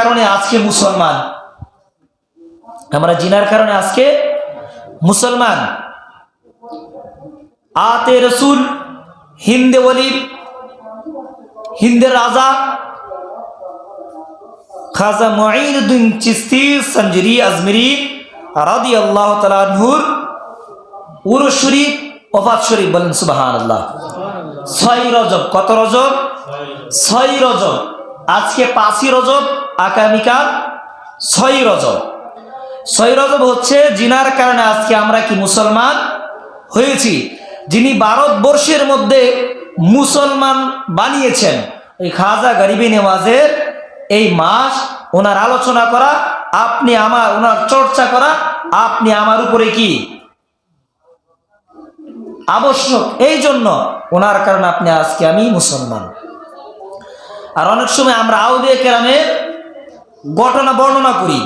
কারণে আজকে মুসলমান? আমরা জিনার কারণে আজকে মুসলমান। আতে রসুল, হিন্দে ওলি হিন্দের রাজা, খাজা মঈনুদ্দিন চিস্তি, সঞ্জরি আজমিরি রাদি আল্লাহ তালাহুর উরুস শরীফ, ওফাত শরীফ বলেন সুবাহান আল্লাহ ছয় রজব, কত রজব? ছয় রজব। আজকে পাঁচই রজব। আগামীকাল ছয় রজব। ছয় রজব হচ্ছে জিনার কারণে আজকে আমরা কি মুসলমান হয়েছি, যিনি ভারতবর্ষের মধ্যে মুসলমান বানিয়েছেন। এই খাজা গরিবি নেওয়াজের এই মাস, ওনার আলোচনা করা, আপনি আমার, ওনার চর্চা করা, আপনি আমার উপরে কি? আবশ্যক। এই জন্য ওনার কারণে আপনি আজকে আমি মুসলমান। আর অনেক সময় আমরা আউলিয়া কেরামের ঘটনা বর্ণনা করি।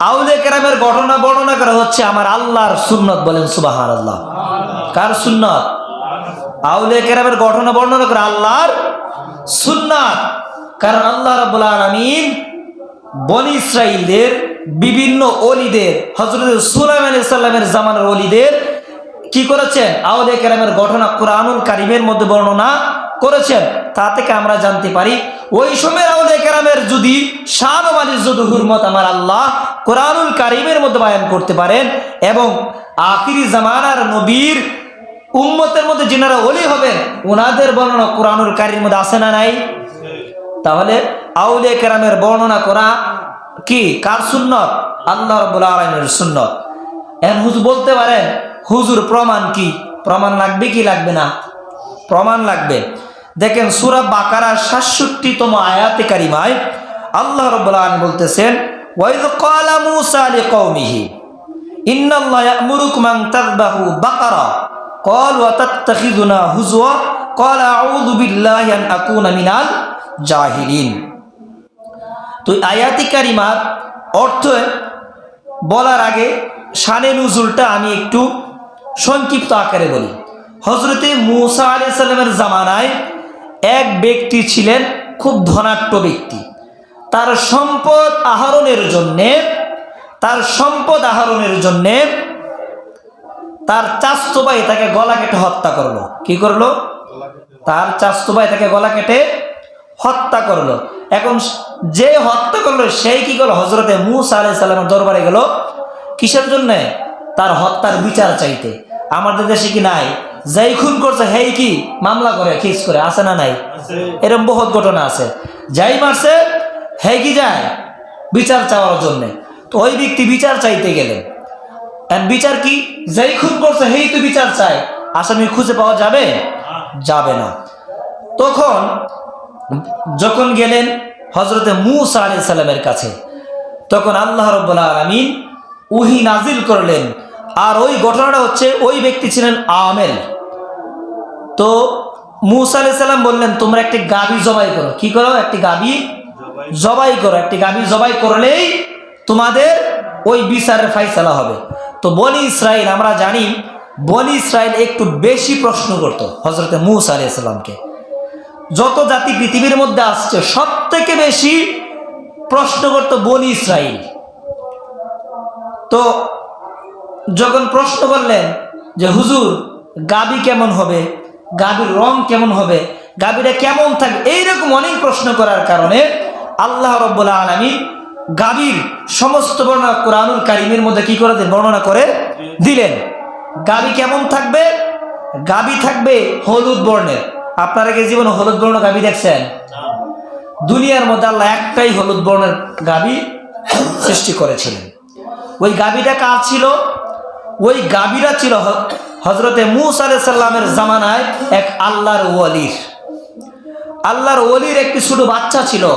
আউলে কেরামের ঘটনা বর্ণনা করা হচ্ছে আমার আল্লাহর সুন্নত বলেন সুবাহান আল্লাহ কার সুন্নত? আউলে কেরামের ঘটনা বর্ণনা করে আল্লাহর সুন্নাত। কারণ আল্লাহ রাব্বুল আলামিন বনি ইসরাইলদের বিভিন্ন অলিদের হজরত সুলাইম আলাইহিস সালামের জামানার অলিদের কি করেছেন? আউলে কেরামের ঘটনা কোরআনুল কারিমের মধ্যে বর্ণনা করেছেন, তা থেকে আমরা জানতে পারি, ওই সময়ের আউলিয়া কেরামের যদি শান মালির যদি হুরমত আমার আল্লাহ কোরআনুল কারিমের মধ্যে বায়ান করতে পারেন এবং আখিরি জামানার নবীর উম্মতের মধ্যে যিনারা অলি হবেন ওনাদের বর্ণনা কোরআনুল কারির মধ্যে আসে না নাই? তাহলে আউলিয়া কেরামের বর্ণনা করা কি? কার সুন্নত? আল্লাহ রব্বুল আলমের সুন্নত। এখন হুজুর বলতে পারেন, হুজুর প্রমাণ কি? প্রমাণ লাগবে কি লাগবে না? প্রমাণ লাগবে। দেখেন সুরা বাকারার সাতষট্টিতম আয়াতে কারিমায় আল্লাহ রব্বুল আলম বলতেছেন ওয়াইদ ক্বালা মূসা লিকওমিহি ইন্নাল্লাহ ইয়া'মুরুকুম আন তাযবাহু বাকারা قال وتتخذنا هزوا قال اعوذ بالله ان اكون من الجاهلين তো আয়াতি কারিমার অর্থ বলার আগে শানে নুজুলটা আমি একটু সংক্ষিপ্ত আকারে বলি হজরতে মুসা আলি সাল্লামের জামানায় এক ব্যক্তি ছিলেন খুব ধনাট্য ব্যক্তি। তার সম্পদ আহরণের জন্যে, তার সম্পদ আহরণের জন্যে তার চাস্তু ভাই তাকে গলা কেটে হত্যা করল। কি করল? তার চাস্তু ভাই তাকে গলা কেটে হত্যা করল। এখন যে হত্যা করল, সেই কি করল? হজরতে মুসা আলাই সাল্লামের দরবারে গেল। কিসের জন্যে? তার হত্যার বিচার চাইতে। আমাদের দেশে কি নাই? যাই খুন করছে হেই কি? মামলা করে কেস করে আছে না নাই? এরকম বহুত ঘটনা আছে। যাই মারছে হেই কি যায়? বিচার চাওয়ার জন্যে। তো ওই ব্যক্তি বিচার চাইতে গেলেন বিচার কি? যেই খুন করছে হেই তো বিচার চায়। আসামি খুঁজে পাওয়া যাবে? যাবে না। তখন যখন গেলেন হজরতে মুসা আলি সাল্লামের কাছে তখন আল্লাহ রব্বুল্লা আলমিন উহি নাজিল করলেন। আর ওই ঘটনাটা হচ্ছে ওই ব্যক্তি ছিলেন আমেল। তো মুসা আলি সাল্লাম বললেন, তোমরা একটি গাবি জবাই করো। কি করো? একটি গাবি জবাই করো। একটি গাবি জবাই করলেই তোমাদের ওই বিচারের ফাইসালা হবে। তো বনি ইসরায়েল আমরা জানি বনি ইসরায়েল একটু বেশি প্রশ্ন করতো হজরতে মুসা আলি সাল্লামকে যত জাতি পৃথিবীর মধ্যে আসছে সব থেকে বেশি প্রশ্ন করতো বনি ইসরায়েল তো যখন প্রশ্ন করলেন যে, হুজুর, গাবি কেমন হবে? গাবির রং কেমন হবে? গাবিটা কেমন থাকবে? এইরকম অনেক প্রশ্ন করার কারণে আল্লাহ রব্বুল্লা আলমী গাবির সমস্ত বর্ণনা কোরআনুল কারিমের মধ্যে কি করে বর্ণনা করে? দিলেন, গাবি কেমন থাকবে? গাবি থাকবে হলুদ বর্ণের। আপনারা কি জীবনে হলুদ বর্ণ গাবি দেখছেন? দুনিয়ার মধ্যে আল্লাহ একটাই হলুদ বর্ণের গাবি সৃষ্টি করেছিলেন। ওই গাবিটা কার ছিল? ওই গাবিরা ছিল হজরতে মুস সাল্লামের জামানায় এক আল্লাহর ওয়ালির। আল্লাহর ওলির একটি ছোট বাচ্চা ছিল।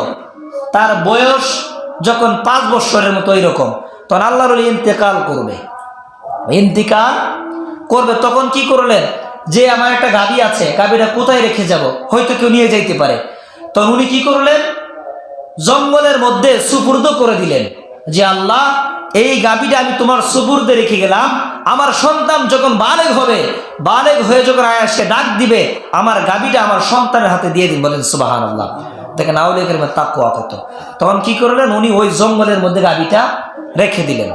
তার বয়স যখন পাঁচ বছরের মতো এরকম তখন আল্লাহর ইন্তেকাল করবে। ইন্তিকাল করবে, তখন কি করলেন? যে আমার একটা গাবি আছে গাবিটা কোথায় রেখে যাব? হয়তো কেউ নিয়ে যাইতে পারে। তখন উনি কি করলেন? জঙ্গলের মধ্যে সুপুর্দ করে দিলেন। যে আল্লাহ, এই গাবিটা আমি তোমার সুপুর্দে রেখে গেলাম। আমার সন্তান যখন বালেগ হবে, বালেগ হয়ে যখন আয়া সে ডাক দিবে, আমার গাবিটা আমার সন্তানের হাতে দিয়ে দিন বলেন সুবাহান আল্লাহ দেখেন আউলিয়া কেরামের তাকুয়া কত। তখন কি করলেন? উনি ওই জঙ্গলের মধ্যে গাবিটা রেখে দিলেন।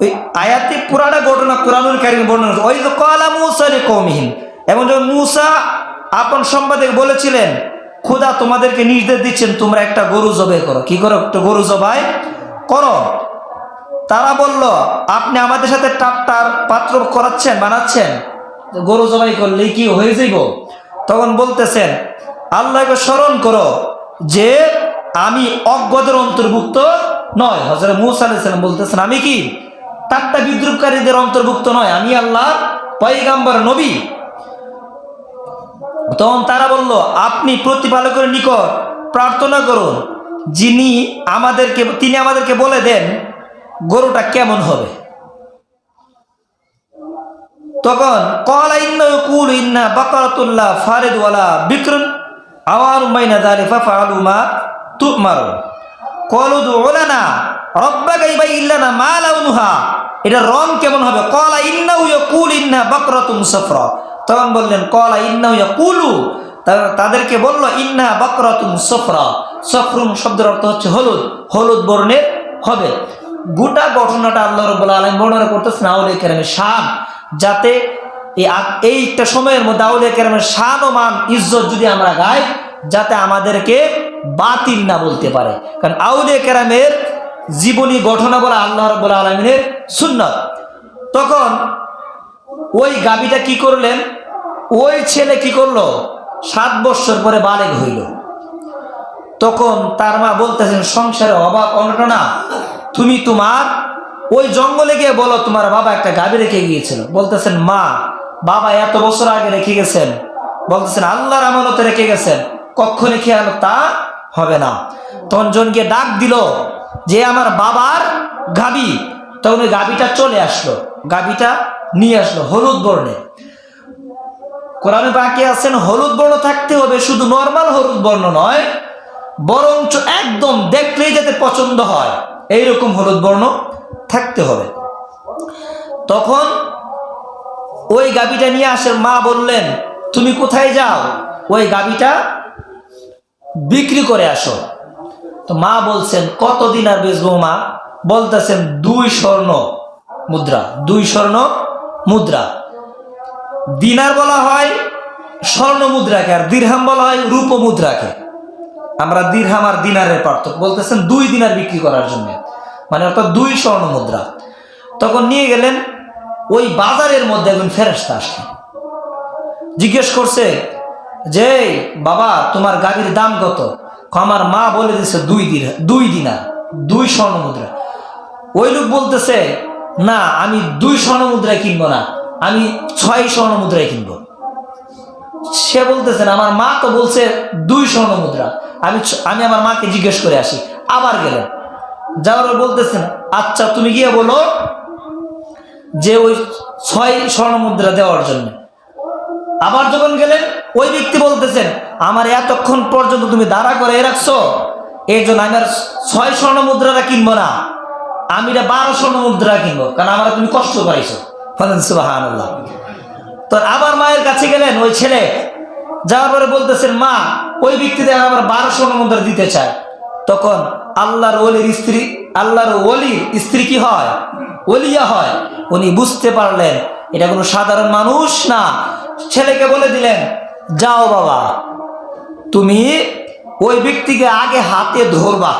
ওই আয়াতে পুরাটা ঘটনা কোরআনুল কারিম বর্ণনা ওই কলা মুসা রে কৌমিহীন এবং যখন মুসা আপন সম্পাদক বলেছিলেন খুদা তোমাদেরকে নির্দেশ দিচ্ছেন, তোমরা একটা গরু জবে করো। কি করো? একটা গরু জবাই করো। তারা বলল, আপনি আমাদের সাথে টাট্টার পাত্র করাচ্ছেন, বানাচ্ছেন? গরু জবাই করলে কি হয়ে যাইব? তখন বলতেছেন আল্লাহকে স্মরণ করো যে আমি অজ্ঞদের অন্তর্ভুক্ত নয়। হজরত মুসা আলাইসালাম বলতেছেন, আমি কি? টাট্টা বিদ্রুপকারীদের অন্তর্ভুক্ত নয়। আমি আল্লাহ পয়গাম্বর নবী। তখন তারা বলল, আপনি প্রতিপালকের নিকট প্রার্থনা করুন। যিনি আমাদেরকে, তিনি আমাদেরকে বলে দেন গরুটা কেমন হবে। তখন, কলা ইন্না কুল ইন্না বাকারাতুল্লাহ ফারেদওয়ালা বিক্রম আওয়ার মাইনা দালিফা ফালুমা তুমার কলুদ ওলানা রব্বা ইল্লানা মা এটা রং কেমন হবে? কলা ইন্না উয়া কুল ইন্না বাকরাতুম সফরা। তখন বললেন, কলা ইন্না কুলু তাদেরকে বলল, ইন্না বাকরাতুম সফরা। সফরুম শব্দের অর্থ হচ্ছে হলুদ। হলুদ বর্ণের হবে। গোটা ঘটনাটা আল্লাহ রব্বুল আলম বর্ণনা করতেছেন আউলিয়া কেরামের শান, যাতে এইটা সময়ের মধ্যে আউলিয়া কেরামের শান ও মান ইজ্জত যদি আমরা গাই, যাতে আমাদেরকে বাতিল না বলতে পারে। কারণ আউলিয়া কেরামের জীবনী ঘটনা বলা আল্লাহ রব্বুল আলমিনের সুন্নত। তখন ওই গাবিটা কি করলেন? ওই ছেলে কি করল? সাত বৎসর পরে বালেগ হইল। তখন তার মা বলতেছেন, সংসারে অভাব অনটনা তুমি তোমার ওই জঙ্গলে গিয়ে বলো, তোমার বাবা একটা গাবি রেখে গিয়েছিল। বলতেছেন, মা, বাবা এত বছর আগে রেখে গেছেন। বলতেছেন, আল্লাহর আমানতে রেখে গেছেন। রেখে আনো তা হবে না। তখন জনকে ডাক দিল যে, আমার বাবার গাবি তখন ওই গাবিটা চলে আসলো। গাবিটা নিয়ে আসলো হলুদ বর্ণে কোরআনে বাকি আছেন, হলুদ বর্ণ থাকতে হবে, শুধু নর্মাল হলুদ বর্ণ নয়, বরঞ্চ একদম দেখলেই যাতে পছন্দ হয়, এইরকম হলুদ বর্ণ থাকতে হবে। তখন ওই গাবিটা নিয়ে আসে মা বললেন, তুমি কোথায় যাও? ওই গাবিটা বিক্রি করে আসো। তো মা বলছেন, কতদিন আর বেচবো মা? বলতেছেন, দুই স্বর্ণ মুদ্রা, দুই স্বর্ণ মুদ্রা। দিনার বলা হয়, স্বর্ণ মুদ্রাকে, আর দিরহাম বলা হয় রূপ মুদ্রাকে। আমরা দিরহাম আর দিনারের পার্থক্য বলতেছেন দুই দিনার বিক্রি করার জন্য। মানে অর্থাৎ দুই স্বর্ণ মুদ্রা। তখন নিয়ে গেলেন, ওই বাজারের মধ্যে একজন ফেরস্তা আসলেন। জিজ্ঞেস করছে, যে বাবা, তোমার গাড়ির দাম কত? আমার মা বলে দিছে দুই দিন দুই দিনার, দুই স্বর্ণ মুদ্রা। ওই লোক বলতেছে, না, আমি দুই স্বর্ণ মুদ্রায় কিনবো না। আমি ছয় স্বর্ণ মুদ্রায় কিনবো। সে বলতেছেন আমার মা তো বলছে দুই স্বর্ণ মুদ্রা। আমি আমি আমার মাকে জিজ্ঞেস করে আসি, আবার গেলেন? যাওয়ার বলতেছেন আচ্ছা তুমি গিয়ে বলো যে ওই ছয় স্বর্ণ মুদ্রা দেওয়ার জন্য। আবার যখন গেলেন, ওই ব্যক্তি বলতেছেন, আমার এতক্ষণ পর্যন্ত তুমি দাঁড়া করে রাখছো এই জন্য আমি আর ছয় স্বর্ণ মুদ্রাটা কিনবো না। আমি বারো স্বর্ণ মুদ্রা কিনবো, কারণ আমার তুমি কষ্ট করাইছো। বলেন সুবাহান তো আবার মায়ের কাছে গেলেন ওই ছেলে। যাওয়ার পরে বলতেছেন, মা, ওই ব্যক্তিদের আমার বারো স্বর্ণ মুদ্রা দিতে চায়। তখন আল্লাহর ওলির স্ত্রী, আল্লাহর ওলির স্ত্রী কি হয়? ওলিয়া হয়। উনি বুঝতে পারলেন, এটা কোনো সাধারণ মানুষ না। ছেলেকে বলে দিলেন, যাও বাবা, তুমি ওই ব্যক্তিকে আগে হাতে ধরবা।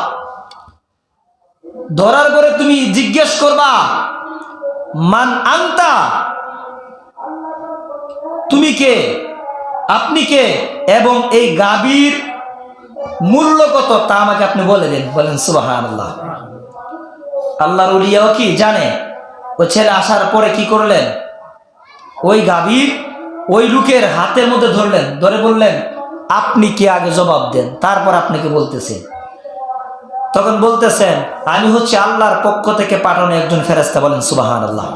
ধরার পরে তুমি জিজ্ঞেস করবা মান আন্তা? তুমি কে? আপনি কে? এবং এই গাবির মূল্য কত? তা আমাকে আপনি বলে দিন। বলেন সুবাহান আল্লাহ আল্লাহর উলিয়াও কি? জানে। ও ছেলে আসার পরে কি করলেন? ওই গাভীর ওই লোকের হাতের মধ্যে ধরলেন। ধরে বললেন, আপনি কি আগে জবাব দেন? তারপর আপনাকে বলতেছেন তখন বলতেছেন, আমি হচ্ছে আল্লাহর পক্ষ থেকে পাঠানো একজন ফেরেস্তা বলেন সুবাহান আল্লাহ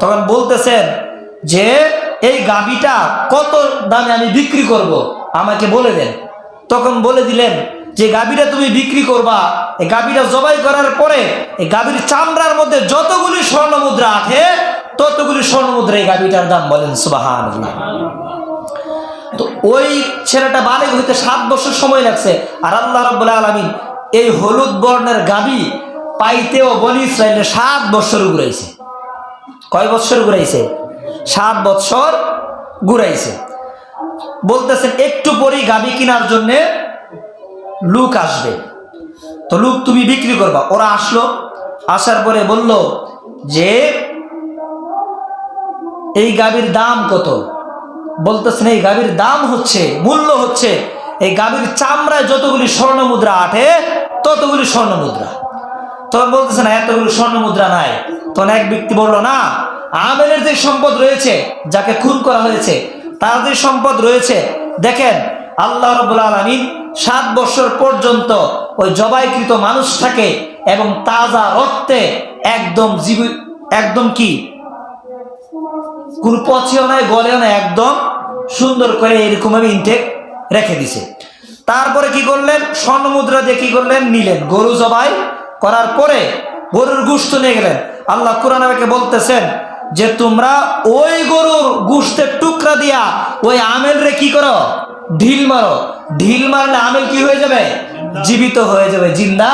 তখন বলতেছেন যে, এই গাবিটা কত দামে আমি বিক্রি করব? আমাকে বলে দেন। তখন বলে দিলেন, যে গাবিটা তুমি বিক্রি করবা এই গাবিটা জবাই করার পরে এই গাবির চামড়ার মধ্যে যতগুলি স্বর্ণ মুদ্রা আছে, ততগুলি স্বর্ণ মুদ্রা এই গাবিটার দাম। বলেন সুবাহান তো ওই ছেলেটা বালেগ হইতে সাত বছর সময় লাগছে, আর আল্লাহ রব্বুল্লাহ আলমিন এই হলুদ বর্ণের গাবি পাইতেও বনি ইসরায়েলে সাত বছর ঘুরাইছে। কয় বছর ঘুরাইছে? সাত বছর ঘুরাইছে। বলতেছেন, একটু পরেই গাবি কেনার জন্য লুক আসবে। তো লুক তুমি বিক্রি করবা। ওরা আসলো, আসার পরে বলল যে, এই গাবির দাম কত? বলতেছেন, এই গাবির দাম হচ্ছে, মূল্য হচ্ছে এই গাভীর চামড়ায় যতগুলি স্বর্ণ মুদ্রা আঠে ততগুলি স্বর্ণ মুদ্রা। তখন না, এতগুলি স্বর্ণ মুদ্রা নাই। তখন এক ব্যক্তি বলল, না, আমেলের যে সম্পদ রয়েছে, যাকে খুন করা হয়েছে, তার যে সম্পদ রয়েছে, দেখেন, আল্লাহ রবুল আলমিন সাত বছর পর্যন্ত ওই জবাইকৃত মানুষটাকে এবং তাজা রক্তে একদম জীবি, একদম কি? কোনো পচেও নাই, গলেও নাই, একদম সুন্দর করে এরকম ভাবে ইনটেক রেখে দিছে। তারপরে কি করলেন? স্বর্ণ মুদ্রা দিয়ে কি করলেন? নিলেন। গরু জবাই করার পরে গরুর গুস্ত নিয়ে গেলেন। আল্লাহ কোরআন আমাকে বলতেছেন যে, তোমরা ওই গরুর গুস্তের টুকরা দিয়া ওই আমেল রে কি করো? ঢিল মারো। ঢিল মারলে আমেল কি হয়ে যাবে? জীবিত হয়ে যাবে, জিন্দা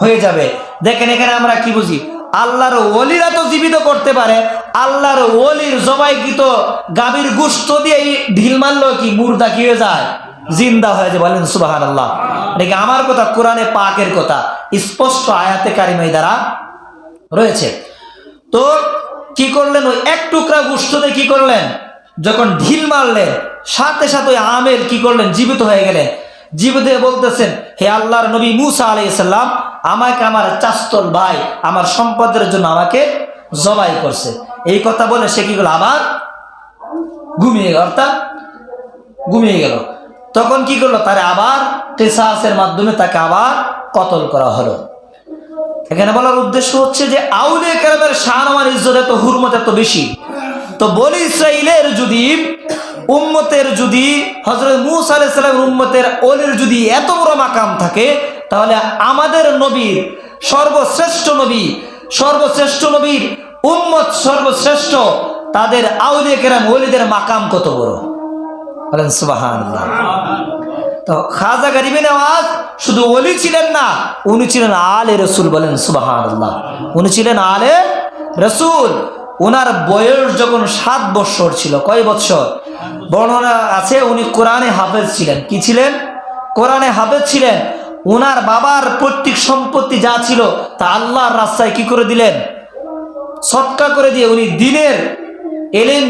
হয়ে যাবে। দেখেন, এখানে আমরা কি বুঝি? আল্লাহর ওলিরা তো জীবিত করতে পারে। আল্লাহর ওলির জবাইকৃত গাভীর গুস্ত দিয়ে ঢিল মারলো কি মুর্দা কি হয়ে যায়? জিন্দা হয়ে যায় বলেন সুবাহান আল্লাহ দেখে আমার কথা কোরআনে পাকের কথা, স্পষ্ট আয়াতে কারিমাই দ্বারা রয়েছে। তো কি করলেন? ওই এক টুকরা গুস্ততে কি করলেন? যখন ঢিল মারলেন, সাথে সাথে ওই আমের কি করলেন? জীবিত হয়ে গেলেন। জীবিত বলতেছেন, হে আল্লাহর নবী মুসা আলাইসাল্লাম আমাকে আমার চাস্তল ভাই, আমার সম্পদের জন্য আমাকে জবাই করছে। এই কথা বলে সে কি করল? আবার ঘুমিয়ে গেল, অর্থাৎ ঘুমিয়ে গেল। তখন কি করল? তারে আবার কেসাসের মাধ্যমে তাকে আবার কতল করা হলো। এখানে বলার উদ্দেশ্য হচ্ছে যে আউলে কেরামের শান আমার ইজ্জত এত, হুরমত এত বেশি। তো বলি ইসরাইলের যদি, উম্মতের যদি হজরত মুস আলাইসালামের উম্মতের ওলির যদি এত বড় মাকাম থাকে, তাহলে আমাদের নবীর সর্বশ্রেষ্ঠ নবী, সর্বশ্রেষ্ঠ নবীর উম্মত সর্বশ্রেষ্ঠ, তাদের আউলে কেরাম ওলিদের মাকাম কত বড়? বলেন সুবাহান তো খাজা গরিবিন আওয়াজ শুধু ওলি ছিলেন না, উনি ছিলেন আলে রসুল বলেন সুবাহান আল্লাহ উনি ছিলেন আলে রসুল। ওনার বয়স যখন সাত বৎসর ছিল, কয় বৎসর? বর্ণনা আছে, উনি কোরআনে হাফেজ ছিলেন। কি ছিলেন? কোরআনে হাফেজ ছিলেন। ওনার বাবার পৈতৃক সম্পত্তি যা ছিল, তা আল্লাহর রাস্তায় কি করে দিলেন? সৎকা করে দিয়ে উনি দিনের এলেন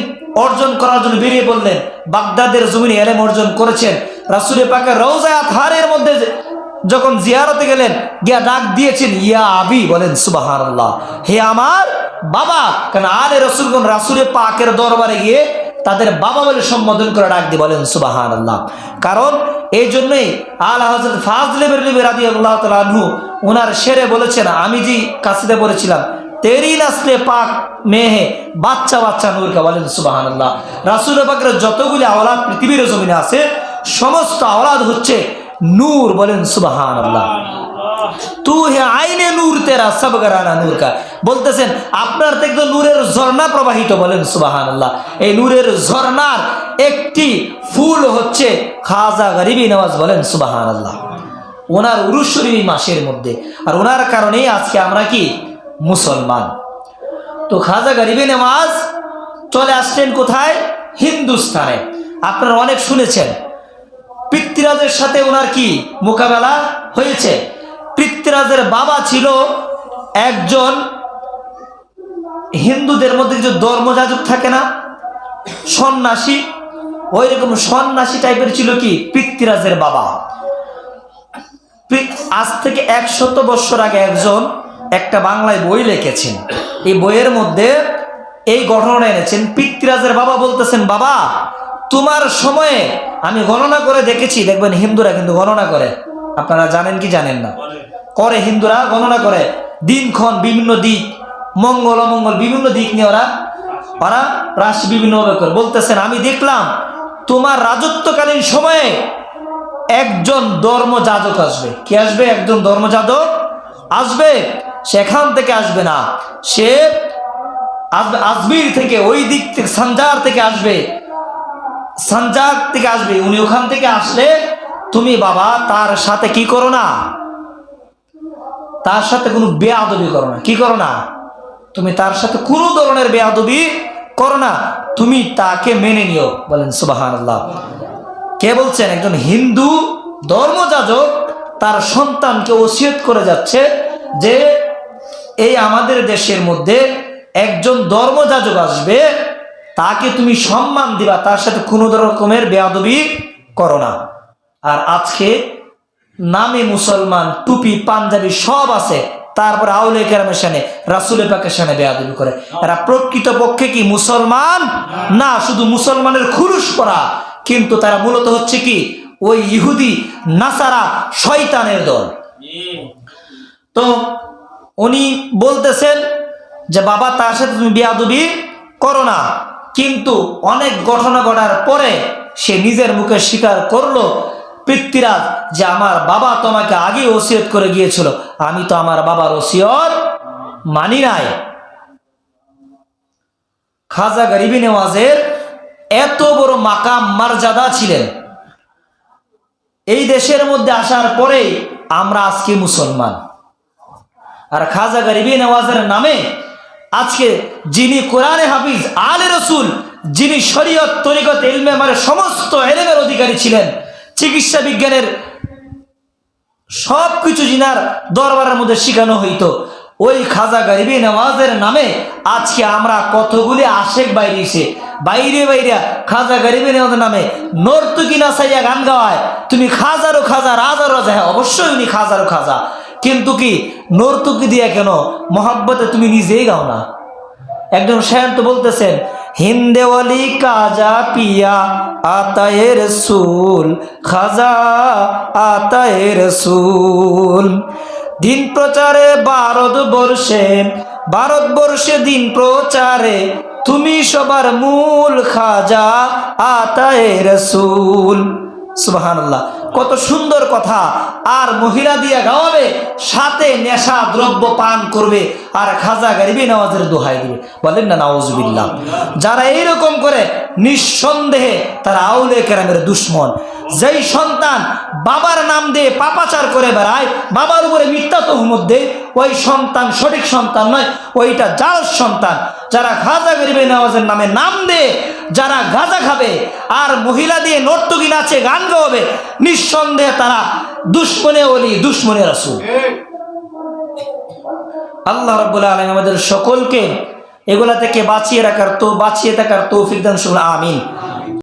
অর্জন করার জন্য বেরিয়ে পড়লেন। বাগদাদের জমিনে এলেম অর্জন করেছেন। রাসুলের পাকে রৌজা হারের মধ্যে যখন জিয়ারতে গেলেন, গিয়া ডাক দিয়েছেন, ইয়া আবি, বলেন সুবাহান হে আমার বাবা। কেন আরে রসুলগণ রাসুলের পাকের দরবারে গিয়ে তাদের বাবা বলে সম্বোধন করে ডাক দিয়ে বলেন সুবাহান আল্লাহ কারণ এই জন্যই আল হজরত ফাজলে রাদি আল্লাহ তালু ওনার সেরে বলেছেন, আমি যে কাছিতে বলেছিলাম তেরি নাসলে পাক মেহে বাচ্চা বাচ্চা নূরকে বলেন সুবাহান আল্লাহ রাসুল পাকের যতগুলি আওলাদ পৃথিবীর জমিনে আছে সমস্ত আওলাদ হচ্ছে নূর বলেন সুবাহান আল্লাহ তু হে আইনে নূর তেরা সব গরানা নূর কা। বলতেছেন আপনার থেকে তো নূরের ঝর্ণা প্রবাহিত বলেন সুবাহান আল্লাহ এই নূরের ঝর্ণার একটি ফুল হচ্ছে খাজা গরিবী নওয়াজ বলেন সুবাহান আল্লাহ ওনার উরুশ্বরী মাসের মধ্যে। আর ওনার কারণেই আজকে আমরা কি মুসলমান। তো খাজা গরিবী নামাজ চলে আসলেন কোথায়? হিন্দুস্তানে আপনারা অনেক শুনেছেন। পৃথ্বীরাজের সাথে ওনার কি মোকাবেলা হয়েছে? পৃথ্বীরাজের বাবা ছিল একজন হিন্দুদের মধ্যে কিছু ধর্মযাজক থাকে না, সন্ন্যাসী ওই রকম সন্ন্যাসী টাইপের ছিল কি? পৃথ্বীরাজের বাবা। আজ থেকে একশত বৎসর আগে একজন একটা বাংলায় বই লিখেছেন। এই বইয়ের মধ্যে এই ঘটনা এনেছেন, পিতৃরাজের বাবা বলতেছেন, বাবা, তোমার সময়ে আমি গণনা করে দেখেছি। দেখবেন হিন্দুরা কিন্তু গণনা করে। আপনারা জানেন কি জানেন না? করে হিন্দুরা গণনা করে। দিনক্ষণ বিভিন্ন দিক, মঙ্গল, অমঙ্গল বিভিন্ন দিক নিয়ে ওরা ওরা রাশি বিভিন্নভাবে করে। বলতেছেন, আমি দেখলাম তোমার রাজত্বকালীন সময়ে একজন ধর্মযাজক আসবে। কি আসবে? একজন ধর্মযাজক আসবে। সেখান থেকে আসবে না। সে আজমির থেকে ওই দিক থেকে সানজার থেকে আসবে। সানজাক থেকে আসবে। উনি ওখান থেকে আসলে তুমি বাবা তার সাথে কি করো না? তার সাথে কোনো বেয়াদবি করো না। কি করো না? তুমি তার সাথে কোনো ধরনের বেয়াদবি করো না। তুমি তাকে মেনে নিও। বলেন সুবাহান আল্লাহ কে বলছেন? একজন হিন্দু ধর্মযাজক তার সন্তানকে ওসিয়ত করে যাচ্ছে যে এই আমাদের দেশের মধ্যে একজন ধর্মযাজক আসবে তাকে তুমি সম্মান দিবা তার সাথে কোনো রকমের বেয়াদবি করো না। আর আজকে নামে মুসলমান টুপি পাঞ্জাবি সব আছে তারপর আউলে কেরামের সানে রাসুলের পাকের সানে বেয়াদবি করে। এরা প্রকৃত পক্ষে কি মুসলমান? না শুধু মুসলমানের খুরুশ করা কিন্তু তারা মূলত হচ্ছে কি? ওই ইহুদি নাসারা শয়তানের দল। তো উনি বলতেছেন যে, বাবা, তার সাথে তুমি বিয়াদবি করো না। কিন্তু অনেক ঘটনা ঘটার পরে সে নিজের মুখে স্বীকার করল, পৃথ্বীরাজ, যে আমার বাবা তোমাকে আগে ওসিয়ত করে গিয়েছিল। আমি তো আমার বাবার ওসিয়ত মানি নাই। খাজা গরিবি নেওয়াজের এত বড় মাকাম মারজাদা ছিলেন। এই দেশের মধ্যে আসার পরেই আমরা আজকে মুসলমান। আর খাজা গরিবি নওয়াজের নামে আজকে যিনি কোরআনে হাফিজ, আলে রসুল, যিনি শরীয়ত, তরিকত এলমে আমার সমস্ত এলেমের অধিকারী ছিলেন, চিকিৎসা বিজ্ঞানের সব কিছু জিনার দরবারের মধ্যে শেখানো হইতো, ওই খাজা গরিবি নওয়াজের নামে আজকে আমরা কতগুলি আশেক বাইরে বাইরেছে বাইরে বাইরে খাজা গরিবি নওয়াজের নামে নর্তুকি নাচাইয়া গান গাওয়ায়, তুমি খাজারও খাজা রাজারও রাজা হ্যাঁ অবশ্যই উনি খাজারও খাজা। কিন্তু কি নর্তুকি দিয়া কেন? মহাব্বতে তুমি নিজেই গাও না। একজন শায়ন্ত বলতেছেন, হিন্দেওয়ালি কাজা পিয়া আতায়ের সুল খাজা আতায়ের সুল দিন প্রচারে ভারতবর্ষে ভারতবর্ষে দিন প্রচারে, তুমি সবার মূল খাজা আতায়ের সুল সুবহানাল্লাহ। কত সুন্দর কথা। আর মহিলা দিয়া গাওয়াবে সাথে নেশা দ্রব্য পান করবে। আর খাজা গারিবি নামাজের দোহাই দিবে। বলেন না, নাউজুবিল্লাহ। যারা এইরকম করে নিঃসন্দেহে তারা আউলে কেরামের দুশ্মন। যেই সন্তান বাবার নাম দিয়ে পাপাচার করে বেড়ায়, বাবার উপরে মিথ্যা তহমত দেয়, ওই সন্তান সঠিক সন্তান নয়, ওইটা জাল সন্তান। যারা খাজা গরিবে নামাজের নামে নাম দে যারা গাঁজা খাবে আর মহিলা দিয়ে নর্তকী নাচে গান গাওয়াবে, নিঃসন্দেহে তারা দুশ্মনে অলি, দুশ্মনে রাসুল। আল্লাহ রব্বুল আলম আমাদের সকলকে এগুলা থেকে বাঁচিয়ে রাখার তো বাঁচিয়ে থাকার তৌফিক দান শুনুন আমিন।